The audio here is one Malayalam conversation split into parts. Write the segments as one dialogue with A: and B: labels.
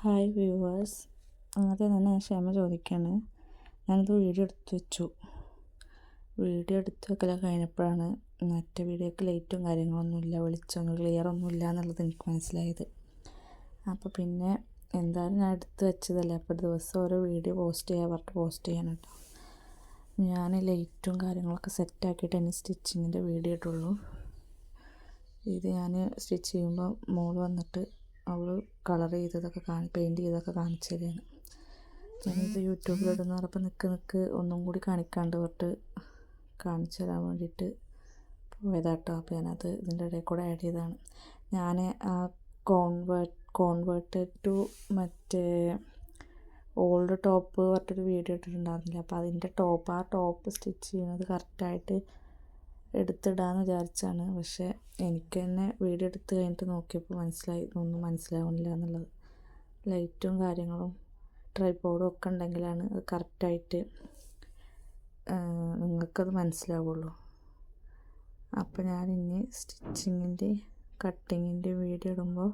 A: ഹായ് വ്യൂവേഴ്സ് ആദ്യം തന്നെ ഞാൻ ക്ഷമ ചോദിക്കുകയാണ് ഞാനത് വീഡിയോ എടുത്ത് വെച്ചു. വീഡിയോ എടുത്ത് വെക്കലൊക്കെ കഴിഞ്ഞപ്പോഴാണ് മറ്റേ വീഡിയോക്ക് ലൈറ്റും കാര്യങ്ങളൊന്നുമില്ല വെളിച്ചമൊന്നും ക്ലിയർ ഒന്നുമില്ല എന്നുള്ളത് എനിക്ക് മനസ്സിലായത്. അപ്പോൾ പിന്നെ എന്തായാലും ഞാൻ എടുത്ത് വെച്ചതല്ലേ. അപ്പോൾ ദിവസം ഓരോ വീഡിയോ പോസ്റ്റ് ചെയ്യാൻ പറഞ്ഞിട്ട് പോസ്റ്റ് ചെയ്യാൻ കേട്ടോ ഞാൻ ലൈറ്റും കാര്യങ്ങളൊക്കെ സെറ്റാക്കിയിട്ട് ഇനി സ്റ്റിച്ചിങ്ങിന്റെ വീഡിയോ ഇട്ടുള്ളൂ ഇത് ഞാൻ സ്റ്റിച്ച് ചെയ്യുമ്പോൾ മോൾ വന്നിട്ട് അവൾ കളർ ചെയ്തതൊക്കെ കാണി പെയിന്റ് ചെയ്തതൊക്കെ കാണിച്ചു തരികയാണ് ഞാനിത് യൂട്യൂബിലിടുന്ന പറഞ്ഞപ്പോൾ നിൽക്ക് നിൽക്ക് ഒന്നും കൂടി കാണിക്കാണ്ട് തൊട്ട് കാണിച്ചു തരാൻ വേണ്ടിയിട്ട് പോയതാട്ടോ. അപ്പോൾ ഞാനത് ഇതിന്റെ ഇടയിൽ കൂടെ ആഡ് ചെയ്തതാണ്. ഞാൻ ആ കോൺവേർട്ട് കോൺവേർട്ടഡ് ടു മറ്റേ ഓൾഡ് ടോപ്പ് പറഞ്ഞിട്ടൊരു വീഡിയോ ഇട്ടിട്ടുണ്ടായിരുന്നില്ല. അപ്പോൾ അതിന്റെ ടോപ്പ് ആ ടോപ്പ് സ്റ്റിച്ച് ചെയ്യുന്നത് കറക്റ്റായിട്ട് എടുത്തിടാമെന്ന് വിചാരിച്ചാണ്. പക്ഷേ എനിക്ക് തന്നെ വീഡിയോ എടുത്ത് കഴിഞ്ഞിട്ട് നോക്കിയപ്പോൾ മനസ്സിലായി. ഒന്നും മനസ്സിലാവുന്നില്ല എന്നുള്ളത്. ലൈറ്റും കാര്യങ്ങളും ട്രൈപോഡും ഒക്കെ ഉണ്ടെങ്കിലാണ് അത് കറക്റ്റായിട്ട് നിങ്ങൾക്കത് മനസ്സിലാവുള്ളൂ. അപ്പോൾ ഞാൻ ഇനി സ്റ്റിച്ചിങ്ങിന്റെ കട്ടിങ്ങിന്റെ വീഡിയോ ഇടുമ്പോൾ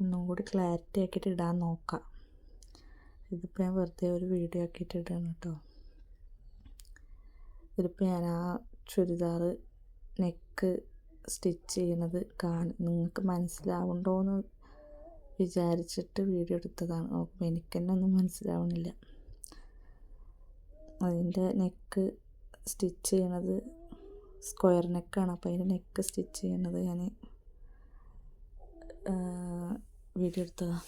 A: ഒന്നും കൂടി ക്ലാരിറ്റി ആക്കിയിട്ട് ഇടാൻ നോക്കാം. ഇതിപ്പോൾ ഞാൻ വെറുതെ ഒരു വീഡിയോ ആക്കിയിട്ട് ഇടുകയാണ് കേട്ടോ. ഇതിപ്പോൾ ഞാൻ ആ ചുരിദാർ നെക്ക് സ്റ്റിച്ച് ചെയ്യണത് കാണും നിങ്ങൾക്ക് മനസ്സിലാവുണ്ടോയെന്ന് വിചാരിച്ചിട്ട് വീഡിയോ എടുത്തതാണ്. നോക്കുമ്പോൾ എനിക്ക് തന്നെ ഒന്നും മനസ്സിലാവുന്നില്ല അതിന്റെ നെക്ക് സ്റ്റിച്ച് ചെയ്യണത് സ്ക്വയർ നെക്കാണ്. അപ്പോൾ അതിന്റെ നെക്ക് സ്റ്റിച്ച് ചെയ്യണത് ഞാൻ വീഡിയോ എടുത്തതാണ്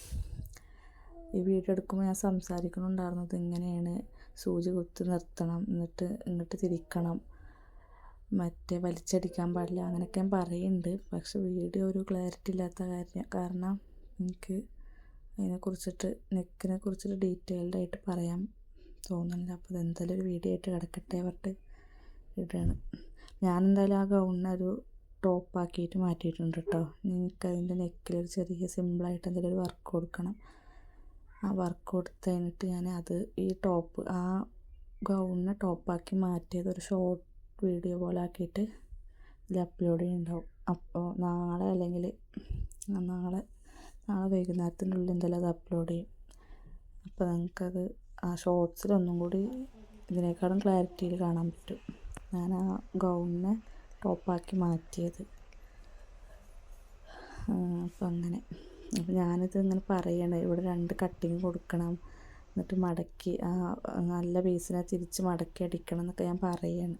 A: ഈ വീഡിയോ എടുക്കുമ്പോൾ ഞാൻ സംസാരിക്കുന്നുണ്ടായിരുന്നത് ഇങ്ങനെയാണ്. സൂചി കുത്തി നിർത്തണം. എന്നിട്ട് എന്നിട്ട് തിരിക്കണം. മറ്റേ വലിച്ചടിക്കാൻ പാടില്ല അങ്ങനെയൊക്കെ പറയുന്നുണ്ട് പക്ഷെ വീഡിയോ ഒരു ക്ലാരിറ്റി ഇല്ലാത്ത കാര്യം കാരണം എനിക്ക് അതിനെക്കുറിച്ചിട്ട് നെക്കിനെ കുറിച്ചിട്ട് ഡീറ്റെയിൽഡ് ആയിട്ട് പറയാൻ തോന്നുന്നില്ല. അപ്പോൾ ഇതെന്തായാലും ഒരു വീഡിയോ ആയിട്ട് കിടക്കട്ടെ പറഞ്ഞിട്ട് ഇടുകയാണ് ഞാൻ എന്തായാലും ആ ഗൗണിനൊരു ടോപ്പാക്കിയിട്ട് മാറ്റിയിട്ടുണ്ട് കേട്ടോ നിങ്ങൾക്ക് അതിന്റെ നെക്കിൽ ഒരു ചെറിയ സിമ്പിളായിട്ട് എന്തെങ്കിലും ഒരു വർക്ക് കൊടുക്കണം. ആ വർക്ക് കൊടുത്ത് കഴിഞ്ഞിട്ട് ഞാൻ അത് ഈ ടോപ്പ് ആ ഗൗണിനെ ടോപ്പാക്കി മാറ്റിയത് ഒരു ഷോർട്ട് വീഡിയോ പോലെ ആക്കിയിട്ട് ഇതിൽ അപ്ലോഡ് ചെയ്യുന്നുണ്ടാവും. അപ്പോൾ നാളെ അല്ലെങ്കിൽ നാളെ നാളെ വൈകുന്നേരത്തിന്റെ ഉള്ളിൽ എന്തായാലും അത് അപ്ലോഡ് ചെയ്യും. അപ്പോൾ നിങ്ങൾക്കത് ആ ഷോർട്സിലൊന്നും കൂടി ഇതിനേക്കാളും ക്ലാരിറ്റിയിൽ കാണാൻ പറ്റും. ഞാൻ ആ ഗൗണിനെ ടോപ്പാക്കി മാറ്റിയത്. അപ്പം അങ്ങനെ. അപ്പം ഞാനിത് ഇങ്ങനെ പറയണേ. ഇവിടെ രണ്ട് കട്ടിങ് കൊടുക്കണം. എന്നിട്ട് മടക്കി ആ നല്ല പീസിനെ തിരിച്ച് മടക്കി അടിക്കണം എന്നൊക്കെ ഞാൻ പറയാണ്.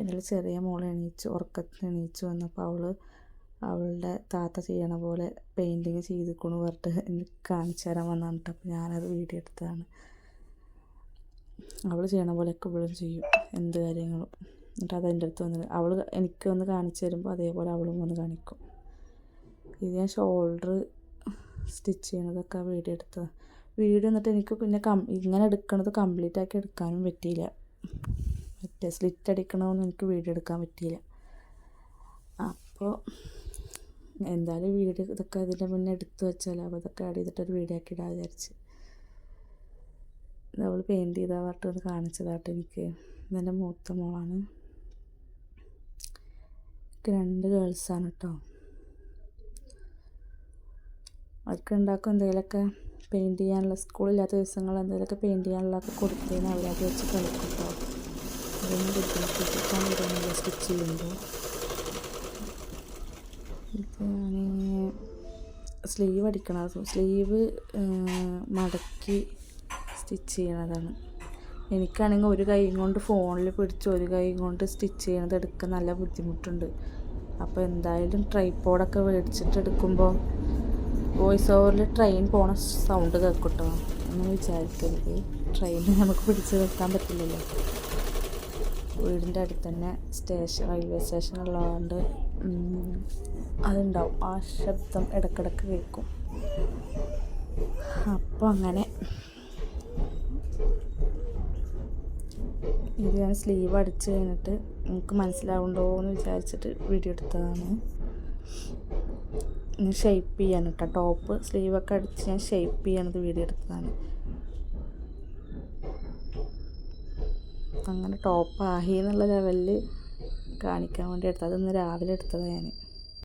A: എന്റെ ചെറിയ മോൾ എണീച്ചു ഉറക്കത്തിൽ എണീച്ചു വന്നപ്പോൾ അവൾ അവളുടെ താത്ത ചെയ്യണ പോലെ പെയിന്റിങ് ചെയ്തിക്കണു പറഞ്ഞിട്ട് എനിക്ക് കാണിച്ചു തരാൻ വന്നാണ് അപ്പോൾ ഞാനത് വീഡിയോ എടുത്തതാണ്. അവൾ ചെയ്യണ പോലെയൊക്കെ ഇവളും ചെയ്യും എന്ത് കാര്യങ്ങളും. എന്നിട്ട് അത് എന്റെ അടുത്ത് വന്ന് അവൾ എനിക്ക് വന്ന് കാണിച്ചു തരുമ്പോൾ അതേപോലെ അവളും വന്ന് കാണിക്കും. ഇത് ഞാൻ ഷോൾഡർ സ്റ്റിച്ച് ചെയ്യണതൊക്കെ വീഡിയോ എടുത്തതാണ് വീഡിയോ എന്നിട്ട് എനിക്ക് പിന്നെ കം ഇങ്ങനെ എടുക്കണത് കംപ്ലീറ്റ് ആക്കി എടുക്കാനും പറ്റിയില്ല. മറ്റേ സ്ലിറ്റ് അടിക്കണമെന്ന് എനിക്ക് വീഡിയോ എടുക്കാൻ പറ്റിയില്ല. അപ്പോൾ എന്തായാലും വീഡിയോ ഇതൊക്കെ അതിന്റെ മുന്നേ എടുത്ത് വെച്ചാലോ അപ്പോൾ ഇതൊക്കെ ആഡ് ചെയ്തിട്ടൊരു വീഡിയോ ആക്കി ഇടാൻ വിചാരിച്ച്. അവൾ പെയിന്റ് ചെയ്താൽ പാട്ട് ഒന്ന് കാണിച്ചതാട്ടോ എനിക്ക്. ഇതെന്റെ മൂത്ത മോളാണ്. എനിക്ക് രണ്ട് ഗേൾസാണ് കേട്ടോ അവർക്ക് ഉണ്ടാക്കും എന്തെങ്കിലുമൊക്കെ പെയിന്റ് ചെയ്യാനുള്ള സ്കൂളില്ലാത്ത ദിവസങ്ങൾ എന്തെങ്കിലുമൊക്കെ പെയിന്റ് ചെയ്യാനുള്ളതൊക്കെ കൊടുത്തതിന് അവരത് വെച്ച് കളിക്കും കേട്ടോ അതൊന്നും ബുദ്ധിമുട്ടിക്കാൻ വരുന്നില്ല സ്റ്റിച്ച് ചെയ്യുമ്പോൾ ഇപ്പോൾ ഞാൻ സ്ലീവ് അടിക്കണം സ്ലീവ് മടക്കി സ്റ്റിച്ച് ചെയ്യണതാണ്. എനിക്കാണെങ്കിൽ ഒരു കൈ കൊണ്ട് ഫോണിൽ പിടിച്ച് ഒരു കൈ കൊണ്ട് സ്റ്റിച്ച് ചെയ്യണത് എടുക്കാൻ നല്ല ബുദ്ധിമുട്ടുണ്ട്. അപ്പോൾ എന്തായാലും ട്രൈപ്പോഡൊക്കെ മേടിച്ചിട്ട് എടുക്കുമ്പോൾ വോയിസ് ഓവറിൽ ട്രെയിൻ പോണ സൗണ്ട് കേൾക്കട്ടോ. എന്ന് വിചാരിക്കരുത്. ട്രെയിൻ നമുക്ക് പിടിച്ച് നിർത്താൻ പറ്റില്ലല്ലോ. വീടിന്റെ അടുത്ത് തന്നെ സ്റ്റേഷൻ റെയിൽവേ സ്റ്റേഷൻ ഉള്ളതുകൊണ്ട് അതുണ്ടാവും. ആ ശബ്ദം ഇടക്കിടക്ക് കേൾക്കും. അപ്പോൾ അങ്ങനെ. ഇത് ഞാൻ സ്ലീവ് അടിച്ച് കഴിഞ്ഞിട്ട് നമുക്ക് മനസ്സിലാവുണ്ടോ എന്ന് വിചാരിച്ചിട്ട് വീഡിയോ എടുത്തതാണ്. ഷേപ്പ് ചെയ്യാൻ കേട്ടോ ടോപ്പ് സ്ലീവൊക്കെ അടിച്ച് ഞാൻ ഷെയ്പ്പ് ചെയ്യാനത് വീഡിയോ എടുത്തതാണ്. അങ്ങനെ ടോപ്പ് ആഹി എന്നുള്ള ലെവലിൽ കാണിക്കാൻ വേണ്ടി എടുത്തത്. അതൊന്ന് രാവിലെ എടുത്തതാണ് ഞാൻ